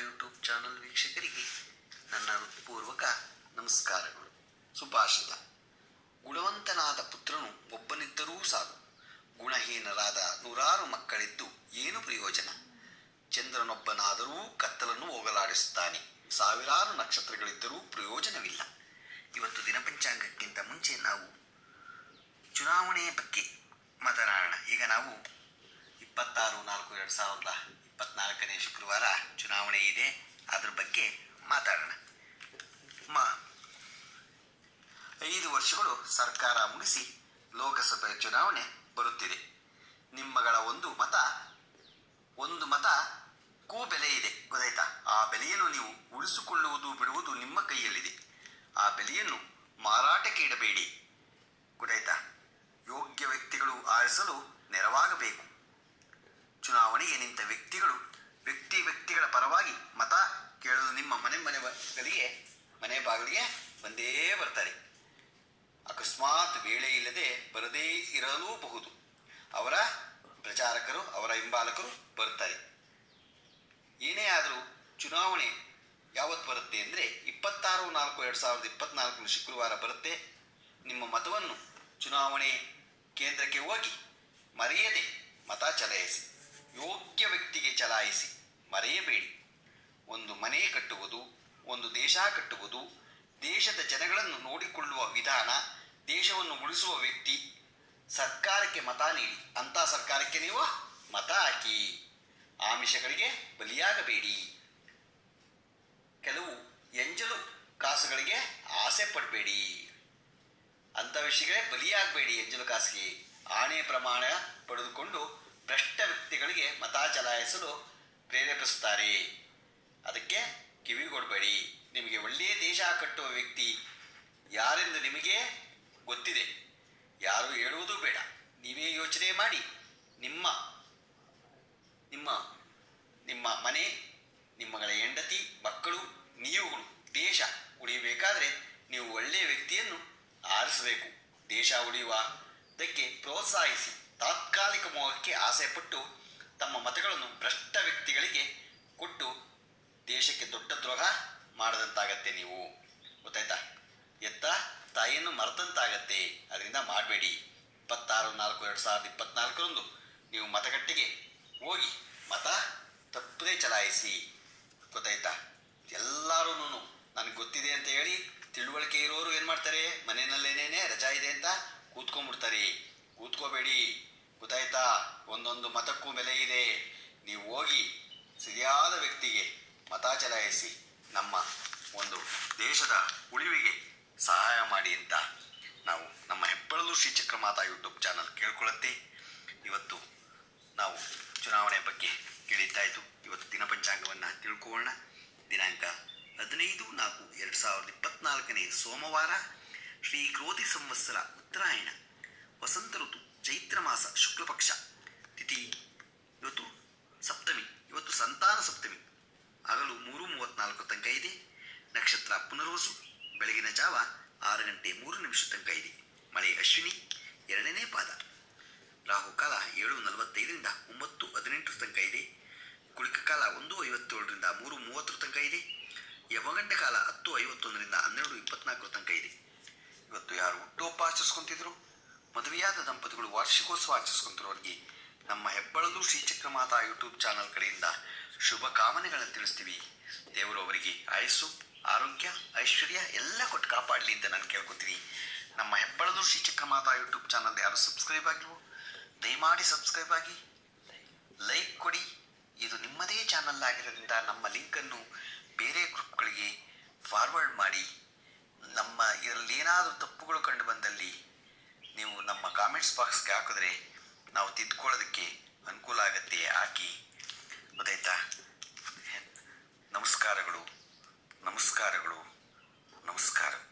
YouTube channel ವೀಕ್ಷಕರಿಗೆ ನನ್ನ ಹೃತ್ಪೂರ್ವಕ ನಮಸ್ಕಾರಗಳು. ಸುಭಾಷಿತ. ಗುಣವಂತನಾದ ಪುತ್ರನು ಒಬ್ಬನಿದ್ದರೂ ಸಾಕು. ಗುಣಹೀನರಾದ ನೂರಾರು ಮಕ್ಕಳಿದ್ದು ಏನು ಪ್ರಯೋಜನ? ಚಂದ್ರನೊಬ್ಬನಾದರೂ ಕತ್ತಲನ್ನು ಹೋಗಲಾಡಿಸುತ್ತಾನೆ. ಸಾವಿರಾರು ನಕ್ಷತ್ರಗಳಿದ್ದರೂ ಪ್ರಯೋಜನವಿಲ್ಲ. ಇವತ್ತು ದಿನಪಂಚಾಂಗಕ್ಕಿಂತ ಮುಂಚೆ ನಾವು ಚುನಾವಣೆಯ ಬಗ್ಗೆ ಮಾತನಾಡೋಣ. ಈಗ ನಾವು ಇಪ್ಪತ್ತಾರು, ನಾಲ್ಕು, ಎರಡು ಸಾವಿರದ ಇಪ್ಪತ್ನಾಲ್ಕನೇ ಶುಕ್ರವಾರ ಚುನಾವಣೆ ಇದೆ. ಅದ್ರ ಬಗ್ಗೆ ಮಾತಾಡೋಣ. ಮ, ಐದು ವರ್ಷಗಳು ಸರ್ಕಾರ ಮುಗಿಸಿ ಲೋಕಸಭೆ ಚುನಾವಣೆ ಬರುತ್ತಿದೆ. ನಿಮ್ಮಗಳ ಒಂದು ಮತ ಒಂದು ಮತ ಕೂ ಬೆಲೆ ಇದೆ. ಗೊತ್ತಾಯ್ತಾ? ಆ ಬೆಲೆಯನ್ನು ನೀವು ಉಳಿಸಿಕೊಳ್ಳುವುದು ಬಿಡುವುದು ನಿಮ್ಮ ಕೈಯಲ್ಲಿದೆ. ಆ ಬೆಲೆಯನ್ನು ಮಾರಾಟಕ್ಕೆ ಇಡಬೇಡಿ. ಗೊತ್ತಾಯ್ತಾ? ಯೋಗ್ಯ ವ್ಯಕ್ತಿಗಳು ಆರಿಸಲು ನೆರವಾಗಬೇಕು. ಚುನಾವಣೆಗೆ ನಿಂತ ವ್ಯಕ್ತಿಗಳು, ವ್ಯಕ್ತಿ ವ್ಯಕ್ತಿಗಳ ಪರವಾಗಿ ಮತ ಕೇಳಲು ನಿಮ್ಮ ಮನೆ ಮನೆಗಳಿಗೆ ಮನೆ ಬಾಗಿಲಿಗೆ ಬಂದೇ ಬರ್ತಾರೆ ಅಕಸ್ಮಾತ್ ವೇಳೆ ಇಲ್ಲದೆ ಬರದೇ ಇರಲೂಬಹುದು. ಅವರ ಪ್ರಚಾರಕರು, ಅವರ ಹಿಂಬಾಲಕರು ಬರ್ತಾರೆ ಏನೇ ಆದರೂ ಚುನಾವಣೆ ಯಾವತ್ತು ಬರುತ್ತೆ ಅಂದರೆ ಇಪ್ಪತ್ತಾರು, ನಾಲ್ಕು, ಎರಡು ಸಾವಿರದ ಇಪ್ಪತ್ನಾಲ್ಕು ಶುಕ್ರವಾರ ಬರುತ್ತೆ. ನಿಮ್ಮ ಮತವನ್ನು ಚುನಾವಣೆ ಕೇಂದ್ರಕ್ಕೆ ಹೋಗಿ ಮರೆಯದೆ ಯೋಗ್ಯ ವ್ಯಕ್ತಿಗೆ ಚಲಾಯಿಸಿ ಮರೆಯಬೇಡಿ. ಒಂದು ಮನೆ ಕಟ್ಟುವುದು, ಒಂದು ದೇಶ ಕಟ್ಟುವುದು, ದೇಶದ ಜನಗಳನ್ನು ನೋಡಿಕೊಳ್ಳುವ ವಿಧಾನ, ದೇಶವನ್ನು ಉಳಿಸುವ ವ್ಯಕ್ತಿ ಸರ್ಕಾರಕ್ಕೆ ಮತ ನೀಡಿ. ಅಂಥ ಸರ್ಕಾರಕ್ಕೆ ನೀವು ಮತ ಹಾಕಿ. ಆಮಿಷಗಳಿಗೆ ಬಲಿಯಾಗಬೇಡಿ. ಕೆಲವು ಎಂಜಲು ಕಾಸುಗಳಿಗೆ ಆಸೆ ಪಡಬೇಡಿ. ಅಂಥ ವಿಷಯಗಳೇ ಬಲಿಯಾಗಬೇಡಿ ಎಂಜಲು ಕಾಸಿಗೆ. ಆಣೆ ಪ್ರಮಾಣ ಪಡೆದುಕೊಂಡು ಭ್ರಷ್ಟ ವ್ಯಕ್ತಿಗಳಿಗೆ ಮತ ಚಲಾಯಿಸಲು ಪ್ರೇರೇಪಿಸುತ್ತಾರೆ. ಅದಕ್ಕೆ ಕಿವಿಗೊಡಬೇಡಿ ನಿಮಗೆ ಒಳ್ಳೆಯ ದೇಶ ಕಟ್ಟುವ ವ್ಯಕ್ತಿ ಯಾರೆಂದು ನಿಮಗೆ ಗೊತ್ತಿದೆ. ಯಾರು ಹೇಳುವುದೂ ಬೇಡ. ನೀವೇ ಯೋಚನೆ ಮಾಡಿ. ನಿಮ್ಮ ನಿಮ್ಮ ನಿಮ್ಮ ಮನೆ, ನಿಮ್ಮಗಳ ಹೆಂಡತಿ, ಮಕ್ಕಳು ನೀವುಗಳು ದೇಶ ಉಳಿಯಬೇಕಾದ್ರೆ ನೀವು ಒಳ್ಳೆಯ ವ್ಯಕ್ತಿಯನ್ನು ಆರಿಸಬೇಕು. ದೇಶ ಉಳಿಯುವ, ಅದಕ್ಕೆ ಪ್ರೋತ್ಸಾಹಿಸಿ. ತಾತ್ಕಾಲಿಕ ಮೋಹಕ್ಕೆ ಆಸೆಪಟ್ಟು ತಮ್ಮ ಮತಗಳನ್ನು ಭ್ರಷ್ಟ ವ್ಯಕ್ತಿಗಳಿಗೆ ಕೊಟ್ಟು ದೇಶಕ್ಕೆ ದೊಡ್ಡ ದ್ರೋಹ ಮಾಡದಂತಾಗತ್ತೆ ನೀವು. ಗೊತ್ತಾಯ್ತಾ? ಎತ್ತ ತಾಯಿಯನ್ನು ಮರೆತಂತಾಗತ್ತೆ. ಅದರಿಂದ ಮಾಡಬೇಡಿ. ಇಪ್ಪತ್ತಾರು, ನಾಲ್ಕು, ಎರಡು ಸಾವಿರದ ಇಪ್ಪತ್ನಾಲ್ಕರಂದು ನೀವು ಮತಗಟ್ಟೆಗೆ ಹೋಗಿ ಮತ ತಪ್ಪದೇ ಚಲಾಯಿಸಿ. ಗೊತ್ತಾಯ್ತಾ? ಎಲ್ಲರೂ ನನಗೆ ಗೊತ್ತಿದೆ ಅಂತ ಹೇಳಿ ತಿಳುವಳಿಕೆ ಇರೋರು ಏನು ಮಾಡ್ತಾರೆ? ಮನೆಯಲ್ಲೇನೇನೆ ರಜಾ ಇದೆ ಅಂತ ಕೂತ್ಕೊಂಡ್ಬಿಡ್ತಾರೆ. ಕೂತ್ಕೋಬೇಡಿ. ಒಂದೊಂದು ಮತಕ್ಕೂ ಬೆಲೆ ಇದೆ ನೀವು ಹೋಗಿ ಸರಿಯಾದ ವ್ಯಕ್ತಿಗೆ ಮತ ಚಲಾಯಿಸಿ ನಮ್ಮ ಒಂದು ದೇಶದ ಉಳಿವಿಗೆ ಸಹಾಯ ಮಾಡಿ ಅಂತ ನಾವು ನಮ್ಮ ಹೆಬ್ಬಳಲು ಶ್ರೀ ಚಕ್ರಮಾತಾ ಯೂಟ್ಯೂಬ್ ಚಾನಲ್ ಕೇಳ್ಕೊಳ್ಳುತ್ತೆ. ಇವತ್ತು ನಾವು ಚುನಾವಣೆ ಬಗ್ಗೆ ಕೇಳಿದ್ದಾಯಿತು ಇವತ್ತು ದಿನಪಂಚಾಂಗವನ್ನು ತಿಳ್ಕೊಳ್ಳೋಣ. ದಿನಾಂಕ ಹದಿನೈದು ನಾಲ್ಕು ಎರಡು ಸಾವಿರದ ಇಪ್ಪತ್ನಾಲ್ಕನೇ ಸೋಮವಾರ ಶ್ರೀ ಕ್ರೋಧಿ ಸಂವತ್ಸರ ಉತ್ತರಾಯಣ. ವಸಂತ ಋತು ಚೈತ್ರ ಮಾಸ ಶುಕ್ಲಪಕ್ಷ ತಿಥಿ ಇವತ್ತು ಸಪ್ತಮಿ. ಇವತ್ತು ಸಂತಾನ ಸಪ್ತಮಿ. ಹಗಲು ಮೂರು ಮೂವತ್ನಾಲ್ಕು ತನಕ ಇದೆ. ನಕ್ಷತ್ರ ಪುನರ್ವಸು. ಬೆಳಗಿನ ಜಾವ ಆರು ಗಂಟೆ ಮೂರು ನಿಮಿಷ ತನಕ ಇದೆ. ಮಳೆ ಅಶ್ವಿನಿ, ಎರಡನೇ ಪಾದ. ರಾಹುಕಾಲ ಏಳು ನಲವತ್ತೈದರಿಂದ ಒಂಬತ್ತು ಹದಿನೆಂಟರ ತನಕ ಇದೆ. ಕುಳಿಕ ಕಾಲ ಒಂದು ಐವತ್ತೇಳರಿಂದ ಮೂರು ಮೂವತ್ತರ ತನಕ ಇದೆ. ಯಮಗಂಟೆ ಕಾಲ ಹತ್ತು ಐವತ್ತೊಂದರಿಂದ ಹನ್ನೆರಡು ಇಪ್ಪತ್ನಾಲ್ಕರ ತನಕ ಇದೆ. ಇವತ್ತು ಯಾರು ಹುಟ್ಟುಹಬ್ಬ ಆಚರಿಸ್ಕೊಂತಿದ್ರು ಮದುವೆಯಾದ ದಂಪತಿಗಳು ವಾರ್ಷಿಕೋತ್ಸವ ಆಚರಿಸ್ಕೊಂತಿರೋರಿಗೆ ನಮ್ಮ ಹೆಬ್ಬಳಲು ಶ್ರೀ ಮಾತಾ ಯೂಟ್ಯೂಬ್ ಚಾನಲ್ ಕಡೆಯಿಂದ ಶುಭ ಕಾಮನೆಗಳನ್ನು ತಿಳಿಸ್ತೀವಿ. ದೇವರು ಅವರಿಗೆ ಆಯಸ್ಸು, ಆರೋಗ್ಯ, ಐಶ್ವರ್ಯ ಎಲ್ಲ ಕೊಟ್ಟು ಕಾಪಾಡಲಿ ಅಂತ ನಾನು ಕೇಳ್ಕೊತೀನಿ. ನಮ್ಮ ಹೆಬ್ಬಳಲು ಶ್ರೀ ಮಾತಾ ಯೂಟ್ಯೂಬ್ ಚಾನಲ್ ಯಾರು ಸಬ್ಸ್ಕ್ರೈಬ್ ಆಗಿಲ್ವೋ ದಯಮಾಡಿ ಸಬ್ಸ್ಕ್ರೈಬ್ ಆಗಿ. ಲೈಕ್ ಕೊಡಿ. ಇದು ನಿಮ್ಮದೇ ಚಾನಲ್ ಆಗಿರೋದ್ರಿಂದ ನಮ್ಮ ಲಿಂಕನ್ನು ಬೇರೆ ಗ್ರೂಪ್ಗಳಿಗೆ ಫಾರ್ವರ್ಡ್ ಮಾಡಿ. ನಮ್ಮ ಇದರಲ್ಲಿ ಏನಾದರೂ ತಪ್ಪುಗಳು ಕಂಡು ಕಾಮೆಂಟ್ಸ್ ಬಾಕ್ಸ್ಗೆ ಹಾಕಿದ್ರೆ ನಾವು ತಿದ್ಕೊಳ್ಳೋದಕ್ಕೆ ಅನುಕೂಲ ಆಗುತ್ತೆ ಹಾಕಿ. ಗೊತ್ತಾಯ್ತಾ? ನಮಸ್ಕಾರಗಳು. ನಮಸ್ಕಾರಗಳು. ನಮಸ್ಕಾರಗಳು